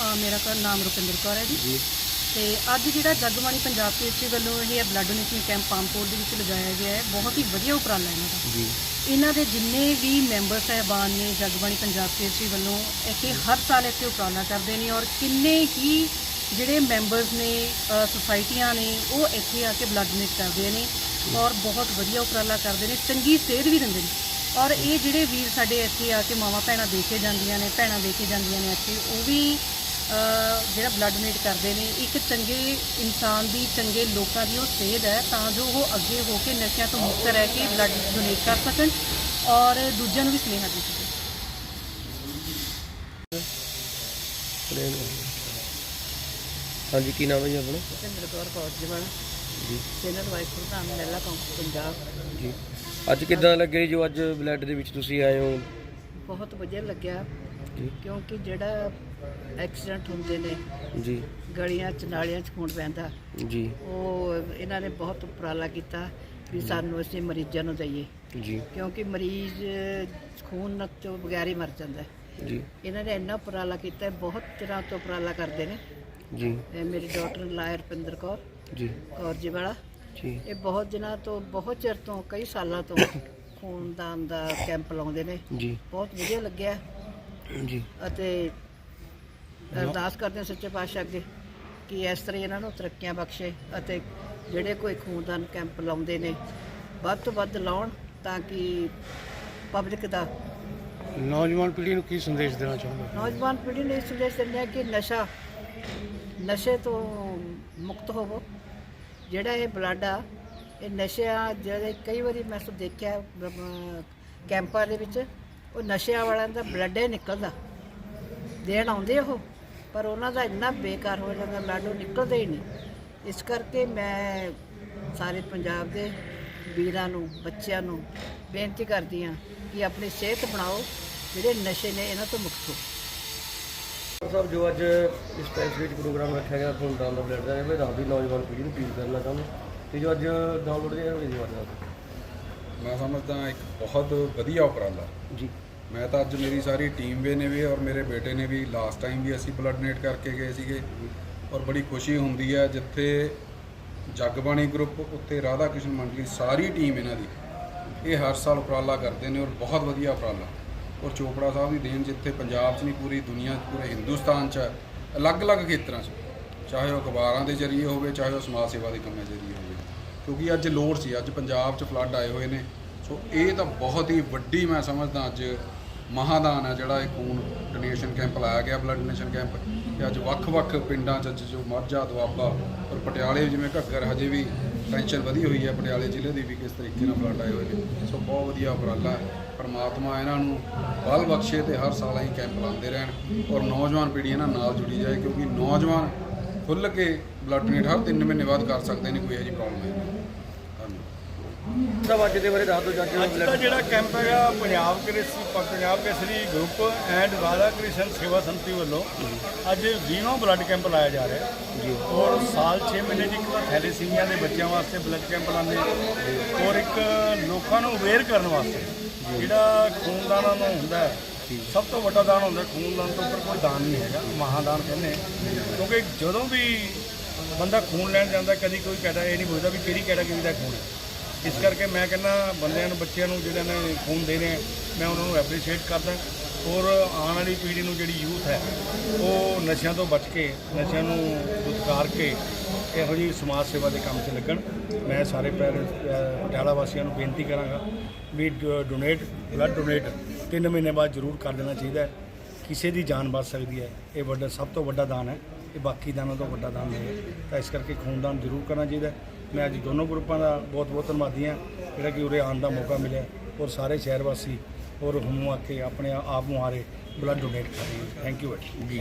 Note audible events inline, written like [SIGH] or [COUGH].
ਅ, ਮੇਰਾ ਘਰ ਨਾਮ ਰੁਪਿੰਦਰ ਕੌਰ ਹੈ ਜੀ। ਤੇ ਅੱਜ ਜਿਹੜਾ ਜਗਬਾਣੀ ਪੰਜਾਬ ਕੇਸਰੀ ਵੱਲੋਂ ਇਹ ਬਲੱਡ ਡੋਨੇਸ਼ਨ ਕੈਂਪ ਪਾਮਪੁਰ ਦੇ ਵਿੱਚ ਲਗਾਇਆ ਗਿਆ ਹੈ ਬਹੁਤ ਹੀ ਵਧੀਆ ਉਪਰਾਲਾ ਇਹਨਾਂ ਦਾ। ਜੀ। ਇਹਨਾਂ ਦੇ ਜਿੰਨੇ ਵੀ ਮੈਂਬਰ ਸਹਿਬਾਨ ਨੇ ਜਗਬਾਣੀ ਪੰਜਾਬ ਕੇਸਰੀ ਵੱਲੋਂ ਇੱਥੇ ਹਰ ਸਾਲ ਇੱਥੇ ਉਪਰਾਲਾ ਕਰਦੇ ਨੇ ਔਰ ਕਿੰਨੇ ਹੀ ਜਿਹੜੇ ਮੈਂਬਰਸ ਨੇ ਅ, ਸੁਸਾਇਟੀਆਂ ਨੇ ਉਹ ਇੱਥੇ ਆ ਕੇ ਬਲੱਡ ਡੋਨੇਟ ਕਰਦੇ ਨੇ ਔਰ ਬਹੁਤ ਵਧੀਆ ਉਪਰਾਲਾ ਕਰਦੇ ਨੇ ਚੰਗੀ ਸੇਧ ਵੀ ਦਿੰਦੇ ਨੇ। ਔਰ ਇਹ ਜਿਹੜੇ ਵੀਰ ਸਾਡੇ ਇੱਥੇ ਆ ਕੇ ਮਾਵਾਂ ਭੈਣਾਂ ਦੇ ਕੇ ਜਾਂਦੀਆਂ ਨੇ ਭੈਣਾਂ ਦੇ ਕੇ ਜਾਂਦੀਆਂ ਨੇ ਇੱਥੇ ਉਹ ਵੀ ਜਿਹੜਾ ਬਲੱਡ ਡੋਨੇਟ ਕਰਦੇ ਨੇ ਇੱਕ ਚੰਗੇ ਇਨਸਾਨ ਦੀ ਚੰਗੇ ਲੋਕਾਂ ਦੀ ਉਹ ਸੇਧ ਹੈ ਤਾਂ ਜੋ ਉਹ ਅੱਗੇ ਹੋ ਕੇ ਨਸ਼ਿਆਂ ਤੋਂ ਮੁਕਤ ਰਹਿ ਕੇ ਬਲੱਡ ਡੋਨੇਟ ਕਰ ਸਕਣ ਔਰ ਦੂਜਿਆਂ ਨੂੰ ਵੀ ਸੁਨੇਹਾ ਦੇ ਸਕਣ। ਹਾਂਜੀ ਕੀ ਨਾਮ ਹੈ ਜੀ ਆਪਣਾ? ਭਿੰਦਰ ਕੌਰ ਕੌਰ ਜਵਨ। ਜੀ। ਸੈਨਰ ਵਾਈਸ ਪ੍ਰਧਾਨ ਮਹਿਲਾ ਕੌਂਸਲ ਪੰਜਾਬ। ਜੀ। ਅੱਜ ਕਿੱਦਾਂ ਲੱਗਿਆ ਜੀ ਜੋ ਅੱਜ ਬਲੱਡ ਦੇ ਵਿੱਚ ਤੁਸੀਂ ਆਏ ਹੋ? ਬਹੁਤ ਵਧੀਆ ਲੱਗਿਆ। ਜੀ ਕਿਉਂਕਿ ਜਿਹੜਾ ਐਕਸੀਡੈਂਟ ਹੁੰਦੇ ਨੇ ਜੀ। ਗਲੀਆਂ ਚ ਨਾਲੀਆਂ ਚ ਖੂਨ ਪੈਂਦਾ ਜੀ। ਉਹ ਇਹਨਾਂ ਨੇ ਬਹੁਤ ਉਪਰਾਲਾ ਕੀਤਾ ਵੀ ਸਾਨੂੰ ਅਸੀਂ ਮਰੀਜ਼ਾਂ ਨੂੰ ਦਈਏ। ਜੀ। ਕਿਉਂਕਿ ਮਰੀਜ਼ ਖੂਨ ਤੋਂ ਬਗੈਰ ਹੀ ਮਰ ਜਾਂਦਾ। ਹੈ। ਜੀ। ਇਹਨਾਂ ਨੇ ਇੰਨਾ ਉਪਰਾਲਾ ਕੀਤਾ ਹੈ, ਬਹੁਤ ਚਿਰਾਂ ਤੋਂ ਉਪਰਾਲਾ ਕਰਦੇ ਨੇ। ਜੀ। ਇਹ ਮੇਰੀ ਡਾਕਟਰ ਲਾਇਰ ਰੁਪਿੰਦਰ ਕੌਰ। ਜੀ। ਕੌਰ ਜੀ ਵਾਲਾ। ਜੀ। ਇਹ ਬਹੁਤ ਦਿਨਾਂ ਤੋਂ ਬਹੁਤ ਚਿਰ ਤੋਂ ਕਈ ਸਾਲਾਂ ਤੋਂ [COUGHS] ਖੂਨਦਾਨ ਦਾ ਕੈਂਪ ਲਾਉਂਦੇ ਨੇ। ਜੀ। ਬਹੁਤ ਵਧੀਆ ਲੱਗਿਆ। ਜੀ। ਅਤੇ ਅਰਦਾਸ ਕਰਦੇ ਹਾਂ ਸੱਚੇ ਪਾਤਸ਼ਾਹ ਅੱਗੇ ਕਿ ਇਸ ਤਰ੍ਹਾਂ ਹੀ ਇਹਨਾਂ ਨੂੰ ਤਰੱਕੀਆਂ ਬਖਸ਼ੇ ਅਤੇ ਜਿਹੜੇ ਕੋਈ ਖੂਨਦਾਨ ਕੈਂਪ ਲਾਉਂਦੇ ਨੇ ਵੱਧ ਤੋਂ ਵੱਧ ਲਾਉਣ ਤਾਂ ਕਿ ਪਬਲਿਕ ਦਾ ਨੌਜਵਾਨ ਪੀੜ੍ਹੀ ਨੂੰ ਕੀ ਸੰਦੇਸ਼ ਦੇਣਾ ਚਾਹੁੰਦੇ ਨੌਜਵਾਨ ਪੀੜ੍ਹੀ ਨੂੰ ਇਹ ਸੰਦੇਸ਼ ਦਿੰਦੇ ਹਾਂ ਕਿ ਨਸ਼ਾ ਨਸ਼ੇ ਤੋਂ ਮੁਕਤ ਹੋਵੋ। ਜਿਹੜਾ ਇਹ ਬਲੱਡ ਆ ਇਹ ਨਸ਼ਿਆਂ ਜਿਹੜੇ ਕਈ ਵਾਰੀ ਮੈਂ ਸੋ ਦੇਖਿਆ ਕੈਂਪਾਂ ਦੇ ਵਿੱਚ ਉਹ ਨਸ਼ਿਆਂ ਵਾਲਿਆਂ ਦਾ ਬਲੱਡ ਹੀ ਨਿਕਲਦਾ। ਦੇਣ ਆਉਂਦੇ ਉਹ ਪਰ ਉਹਨਾਂ ਦਾ ਇੰਨਾ ਬੇਕਾਰ ਹੋ ਜਾਂਦਾ ਬਲੱਡ ਉਹ ਨਿਕਲਦਾ ਹੀ ਨਹੀਂ। ਇਸ ਕਰਕੇ ਮੈਂ ਸਾਰੇ ਪੰਜਾਬ ਦੇ ਵੀਰਾਂ ਨੂੰ ਬੱਚਿਆਂ ਨੂੰ ਬੇਨਤੀ ਕਰਦੀ ਹਾਂ ਕਿ ਆਪਣੀ ਸਿਹਤ ਬਣਾਓ ਜਿਹੜੇ ਨਸ਼ੇ ਨੇ ਇਹਨਾਂ ਤੋਂ ਮੁਕਤ ਹੋ। ਸਾਹਿਬ ਜੋ ਅੱਜ ਇਸ ਪੈਸ ਵਿੱਚ ਪ੍ਰੋਗਰਾਮ ਰੱਖਿਆ ਗਿਆ ਖੂਨਦਾਨ ਦਾ ਬਲੱਡ ਦਾ ਇਹ ਰਾਤ ਦੀ ਨੌਜਵਾਨ ਪੀੜ੍ਹੀ ਨੂੰ ਅਪੀਲ ਕਰਨਾ ਚਾਹੁੰਦਾ। ਤੇ ਜੋ ਅੱਜ ਡਾਊਨਲੋਡ ਜਿਹੜਾ ਹੋਈ ਜੀ ਮੈਂ ਸਮਝਦਾ ਇੱਕ ਬਹੁਤ ਵਧੀਆ ਉਪਰਾਲਾ। ਜੀ। ਮੈਂ ਤਾਂ ਅੱਜ ਮੇਰੀ ਸਾਰੀ ਟੀਮ ਵੀ ਨੇ ਵੀ ਔਰ ਮੇਰੇ ਬੇਟੇ ਨੇ ਵੀ ਲਾਸਟ ਟਾਈਮ ਵੀ ਅਸੀਂ ਬਲੱਡ ਡੋਨੇਟ ਕਰਕੇ ਗਏ ਸੀਗੇ ਔਰ ਬੜੀ ਖੁਸ਼ੀ ਹੁੰਦੀ ਹੈ ਜਿੱਥੇ ਜਗਬਾਣੀ ਗਰੁੱਪ ਉੱਤੇ ਰਾਧਾ ਕ੍ਰਿਸ਼ਨ ਮੰਡਲੀ ਸਾਰੀ ਟੀਮ ਇਹਨਾਂ ਦੀ ਇਹ ਹਰ ਸਾਲ ਉਪਰਾਲਾ ਕਰਦੇ ਨੇ ਔਰ ਬਹੁਤ ਵਧੀਆ ਉਪਰਾਲਾ। ਔਰ ਚੋਪੜਾ ਸਾਹਿਬ ਦੀ ਦੇਣ ਜਿੱਥੇ ਪੰਜਾਬ 'ਚ ਨਹੀਂ ਪੂਰੀ ਦੁਨੀਆ 'ਚ ਪੂਰੇ ਹਿੰਦੁਸਤਾਨ 'ਚ ਹੈ, ਅਲੱਗ-ਅਲੱਗ ਖੇਤਰਾਂ 'ਚ ਚਾਹੇ ਉਹ ਅਖਬਾਰਾਂ ਦੇ ਜ਼ਰੀਏ ਹੋਵੇ ਚਾਹੇ ਉਹ ਸਮਾਜ ਸੇਵਾ ਦੇ ਕੰਮਾਂ ਜ਼ਰੀਏ ਹੋਵੇ। ਕਿਉਂਕਿ ਅੱਜ ਲੋੜ ਸੀ ਅੱਜ ਪੰਜਾਬ 'ਚ ਫਲੱਡ ਆਏ ਹੋਏ ਨੇ। ਸੋ ਇਹ ਤਾਂ ਬਹੁਤ ਹੀ ਵੱਡੀ ਮੈਂ ਸਮਝਦਾ ਅੱਜ ਮਹਾਦਾਨ ਹੈ ਜਿਹੜਾ ਇਹ ਖੂਨ ਡੋਨੇਸ਼ਨ ਕੈਂਪ ਲਾਇਆ ਗਿਆ ਬਲੱਡ ਡੋਨੇਸ਼ਨ ਕੈਂਪ ਤੇ ਅੱਜ ਵੱਖ-ਵੱਖ ਪਿੰਡਾਂ 'ਚ ਅੱਜ ਜੋ ਮਾਝਾ ਦੁਆਬਾ ਔਰ ਪਟਿਆਲੇ ਜਿਵੇਂ ਘੱਗਰ ਹਜੇ ਵੀ ਟੈਨਸ਼ਨ ਵਧੀ ਹੋਈ ਹੈ, ਪਟਿਆਲੇ ਜ਼ਿਲ੍ਹੇ ਦੀ ਵੀ ਕਿਸ ਤਰੀਕੇ ਨਾਲ ਬਲੱਡ ਆਏ ਹੋਏ ਨੇ। ਸੋ ਬਹੁਤ ਵਧੀਆ ਉਪਰਾਲਾ ਹੈ। ਪਰਮਾਤਮਾ ਇਹਨਾਂ ਨੂੰ ਬਲ ਬਖਸ਼ੇ ਤੇ ਹਰ ਸਾਲ ਅਸੀਂ ਕੈਂਪ ਲਾਉਂਦੇ ਰਹਿਣ ਔਰ ਨੌਜਵਾਨ ਪੀੜ੍ਹੀ ਇਹਨਾਂ ਨਾਲ ਜੁੜੀ ਜਾਏ ਕਿਉਂਕਿ ਨੌਜਵਾਨ ਖੁੱਲ੍ਹ ਕੇ ਬਲੱਡ ਡੋਨੇਟ ਹਰ 3 ਮਹੀਨੇ ਬਾਅਦ ਕਰ ਸਕਦੇ ਨੇ, ਕੋਈ ਇਹੋ ਜਿਹੀ ਪ੍ਰੋਬਲਮ ਹੈ ਧੰਨਵਾਦ। ਸਾਹਿਬ ਅੱਜ ਦੇ ਬਾਰੇ ਦੱਸ ਦਿਓ ਜੱਜ ਅੱਜ ਦਾ ਜਿਹੜਾ ਕੈਂਪ ਹੈਗਾ ਪੰਜਾਬ ਕ੍ਰਿਸ਼ੀ ਪੰਜਾਬ ਕੇਸਰੀ ਗਰੁੱਪ ਐਂਡ ਰਾਧਾ ਕ੍ਰਿਸ਼ਨ ਸੇਵਾ ਸੰਮਤੀ ਵੱਲੋਂ ਅੱਜ 20ਵਾਂ ਬਲੱਡ ਕੈਂਪ ਲਾਇਆ ਜਾ ਰਿਹਾ ਜੀ ਔਰ ਸਾਲ 6 ਮਹੀਨੇ ਦੀ ਇੱਕ ਵਾਰ ਥੈਲੇਸੀਮੀਆ ਦੇ ਬੱਚਿਆਂ ਵਾਸਤੇ ਬਲੱਡ ਕੈਂਪ ਲਾਉਂਦੇ ਔਰ ਇੱਕ ਲੋਕਾਂ ਨੂੰ ਅਵੇਅਰ ਕਰਨ ਵਾਸਤੇ ਜਿਹੜਾ ਖੂਨਦਾਨਾਂ ਨੂੰ ਹੁੰਦਾ ਹੈ ਸਭ ਤੋਂ ਵੱਡਾ ਦਾਨ ਹੁੰਦਾ ਹੈ, ਖੂਨਦਾਨ ਤੋਂ ਉੱਪਰ ਕੋਈ ਦਾਨ ਨਹੀਂ ਹੈਗਾ ਮਹਾਦਾਨ ਕਹਿੰਦੇ। ਕਿਉਂਕਿ ਜਦੋਂ ਵੀ ਬੰਦਾ ਖੂਨ ਲੈਣ ਜਾਂਦਾ ਕਦੀ ਕੋਈ ਕਹਿੰਦਾ ਇਹ ਨਹੀਂ ਪੁੱਛਦਾ ਵੀ ਕਿਹੜੀ ਕੈਟਾਗਰੀ ਦਾ ਖੂਨ ਹੈ। ਇਸ ਕਰਕੇ ਮੈਂ ਕਹਿੰਦਾ ਬੰਦਿਆਂ ਨੂੰ ਬੱਚਿਆਂ ਨੂੰ ਜਿਹੜੇ ਨੇ ਖੂਨ ਦੇ ਰਹੇ ਹੈ, ਮੈਂ ਉਹਨਾਂ ਨੂੰ ਐਪਰੀਸ਼ੀਏਟ ਕਰਦਾ। ਔਰ ਆਉਣ ਵਾਲੀ ਪੀੜ੍ਹੀ ਨੂੰ ਜਿਹੜੀ ਯੂਥ ਹੈ ਉਹ ਨਸ਼ਿਆਂ ਤੋਂ ਬਚ ਕੇ ਨਸ਼ਿਆਂ ਨੂੰ ਦੁਤਕਾਰ ਕੇ ਇਹੋ ਜਿਹੀ ਸਮਾਜ ਸੇਵਾ ਦੇ ਕੰਮ 'ਚ ਲੱਗਣ। ਮੈਂ ਸਾਰੇ ਪੈਰ ਪਟਿਆਲਾ ਵਾਸੀਆਂ ਨੂੰ ਬੇਨਤੀ ਕਰਾਂਗਾ ਵੀ ਡੋਨੇਟ ਬਲੱਡ ਡੋਨੇਟ 3 ਮਹੀਨੇ ਬਾਅਦ ਜ਼ਰੂਰ ਕਰ ਦੇਣਾ ਚਾਹੀਦਾ ਹੈ। ਕਿਸੇ ਦੀ ਜਾਨ ਬਚ ਸਕਦੀ ਹੈ। ਇਹ ਵੱਡਾ ਸਭ ਤੋਂ ਵੱਡਾ ਦਾਨ ਹੈ। ਇਹ ਬਾਕੀ ਦਾਨਾਂ ਤੋਂ ਵੱਡਾ ਦਾਨ ਨਹੀਂ ਹੈ। ਤਾਂ ਇਸ ਕਰਕੇ ਖੂਨਦਾਨ ਜ਼ਰੂਰ ਕਰਨਾ ਚਾਹੀਦਾ ਮੈਂ ਅੱਜ ਦੋਨੋਂ ਗਰੁੱਪਾਂ ਦਾ ਬਹੁਤ ਬਹੁਤ ਧੰਨਵਾਦੀ ਹਾਂ। ਜਿਹੜਾ ਕਿ ਉਰੇ ਆਉਣ ਦਾ ਮੌਕਾ ਮਿਲਿਆ ਔਰ ਸਾਰੇ ਸ਼ਹਿਰ ਵਾਸੀ ਔਰ ਹਮੂ ਆ ਕੇ ਆਪਣੇ ਆਪ ਮੁਹਾਰੇ ਬਲੱਡ ਡੋਨੇਟ ਕਰ ਰਹੇ ਥੈਂਕ ਯੂ ਜੀ